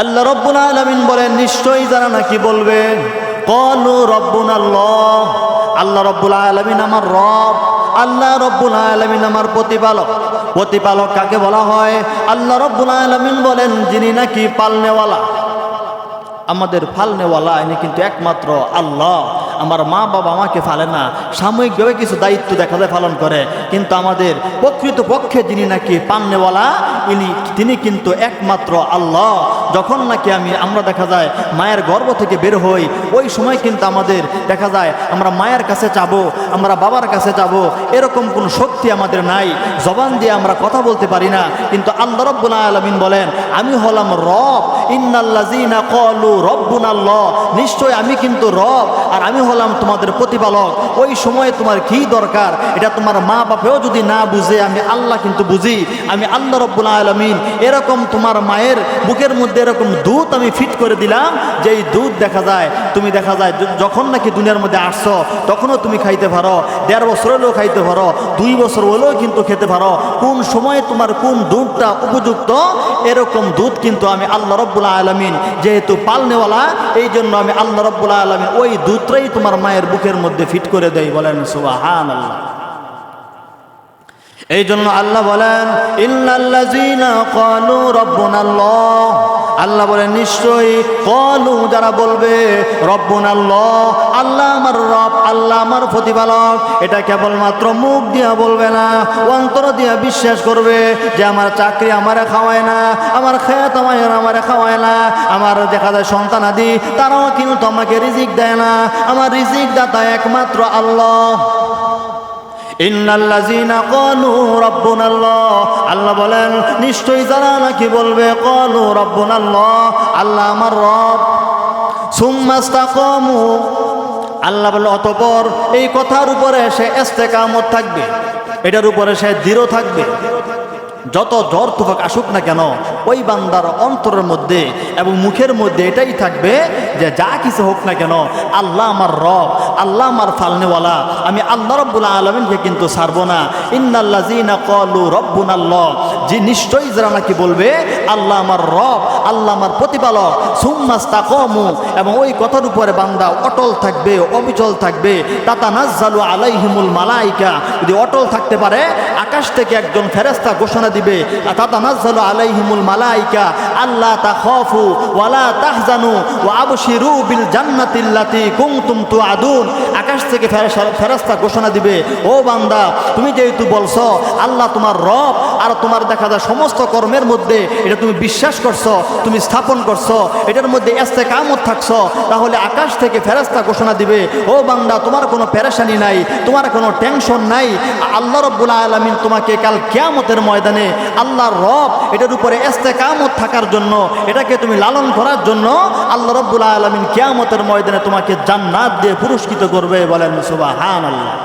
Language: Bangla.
আল্লাহ রব্বুল আলামিন বলেন, নিশ্চয়ই যারা নাকি বলবে, ক্বালু রাব্বুনাল্লাহ, আল্লাহ রব্বুল আলামিন আমার রব, আল্লাহ রব্বুল আলামিন আমার প্রতিপালক। প্রতিপালক কাকে বলা হয়? আল্লাহ রব্বুল আলামিন বলেন, যিনি নাকি পালনেওয়ালা। আমাদের ফালনেওয়ালা ইনি কিন্তু একমাত্র আল্লাহ। আমার মা বাবা আমাকে ফালে না। সাময়িকভাবে কিছু দায়িত্ব দেখা যায় পালন করে। কিন্তু আমাদের প্রকৃত পক্ষে যিনি নাকি পান্নেওয়ালা, ইনি তিনি কিন্তু একমাত্র আল্লাহ। যখন নাকি আমি, আমরা দেখা যায় মায়ের গর্ভ থেকে বের হই, ওই সময় কিন্তু আমাদের দেখা যায় আমরা মায়ের কাছে চাবো আমরা বাবার কাছে যাব, এরকম কোনো শক্তি আমাদের নাই। জবান দিয়ে আমরা কথা বলতে পারি না, কিন্তু আল্লাহ রব্বুল আলমিন বলেন, আমি হলাম রব ইন্নাল্লাজিনা কলু রব্বুন আল্লাহ নিশ্চয় আমি কিন্তু রব, আর আমি হলাম তোমাদের প্রতিপালক। ওই সময়ে তোমার কি দরকার? এটা তোমার মা বাপেও যদি না বুঝে, আমি আল্লাহ কিন্তু বুঝি। আমি আল্লাহ রব্বুল আলমিন, এরকম তোমার মায়ের বুকের মধ্যে এরকম দুধ আমি ফিট করে দিলাম যে এই দুধ দেখা যায়, তুমি দেখা যায় যখন নাকি দুনিয়ার মধ্যে আসছো, তখনও তুমি খাইতে পারো, দেড় বছর হলেও খাইতে পারো, দুই বছর হলেও কিন্তু খেতে পারো। কোন সময়ে তোমার কোন দুধটা উপযুক্ত, এরকম দুধ কিন্তু আমি আল্লাহ রব্বুল আলমিন যেহেতু পালনেওয়ালা এই জন্য আমি আল্লাহ রব্বুল আলমিন ওই দুধটাই তোমার মায়ের বুকের মধ্যে ফিট করে দেয় বলেন সুবাহান আল্লাহ এই জন্য আল্লাহ বলেন রাব্বুনাল্লাহ। আল্লাহ বলেন, নিশ্চয়ই কলু যারা বলবে, রব্বুনাল্লাহ, আল্লাহ আমার রব, আল্লাহ আমার প্রতিপালক। এটা কেবলমাত্র মুখ দিয়া বলবে না, অন্তর দিয়া বিশ্বাস করবে যে আমার চাকরি আমারে খাওয়ায় না, আমার খেত আমার আমারে খাওয়ায় না, আমার দেখা যায় সন্তান আদি, তারাও কিন্তু আমাকে রিজিক দেয় না। আমার রিজিক দাতা একমাত্র আল্লাহ। আল্লাহ বলেন, নিশ্চয়ই যারা নাকি বলবে, ক্বালু রাব্বুনাল্লাহ, আল্লাহ আল্লাহ আমার রব। সুম্মাস্তাকামু আল্লাহ বলে অতপর এই কথার উপরে সে ইস্তেকামত থাকবে, এটার উপরে সে দৃঢ় থাকবে। যত জ্বর তুফাক আসুক না কেন, ওই বান্দার অন্তরের মধ্যে এবং মুখের মধ্যে এটাই থাকবে যে যা কিছু হোক না কেন, আল্লাহ আমার রব, আল্লাহ আমার ফালনেওয়ালা, আমি আল্লাহ রব্বুল আলমিনকে কিন্তু ছাড়বো না। ইন্নাল্লা জিনা কলু রব্বুন আল্লাহ যে নিশ্চয়ই যারা নাকি বলবে, আল্লাহ আমার রব, আল্লাহ আমার প্রতিপালক সুম্মাস তাকমু এবং ওই কথার উপরে বান্দা অটল থাকবে, অবিচল থাকবে। তাতা নাজ্জালু আলাইহিমুল মালাইকা, যদি অটল থাকতে পারে, আকাশ থেকে একজন ফেরেস্তা ঘোষণা দিবে তাতা নাজ্জালু আলাইহিমুল মালাইকা আল্লাহ তাখাফু ওয়ালা তাহজানু, ওয়া বিল জান্নাতিল্লাতি কুনতুম তুআদুন। আকাশ থেকে ফেরেস- ফেরেস্তা ঘোষণা দিবে, ও বান্দা, তুমি যেহেতু বলছো, আল্লাহ তোমার রব আর তোমার দেখা যায় সমস্ত কর্মের মধ্যে এটা তুমি বিশ্বাস করছ, তুমি স্থাপন করছ, এটার মধ্যে এস্তে কামত থাকছো, তাহলে আকাশ থেকে ফেরেস্তা ঘোষণা দিবে, ও বান্দা, তোমার কোনো নাই, তোমার কোনো টেনশন নাই, আল্লাহ রব্বুল আলমিন তোমাকে কাল কিয়ামতের ময়দানে আল্লাহর রব এটার উপরে এস্তে কামত থাকার জন্য, এটাকে তুমি লালন করার জন্য আল্লাহ রব্বুল আলমিন কেয়ামতের ময়দানে তোমাকে জান্নাত দিয়ে পুরস্কৃত করবে বলেন সুবাহান আল্লাহ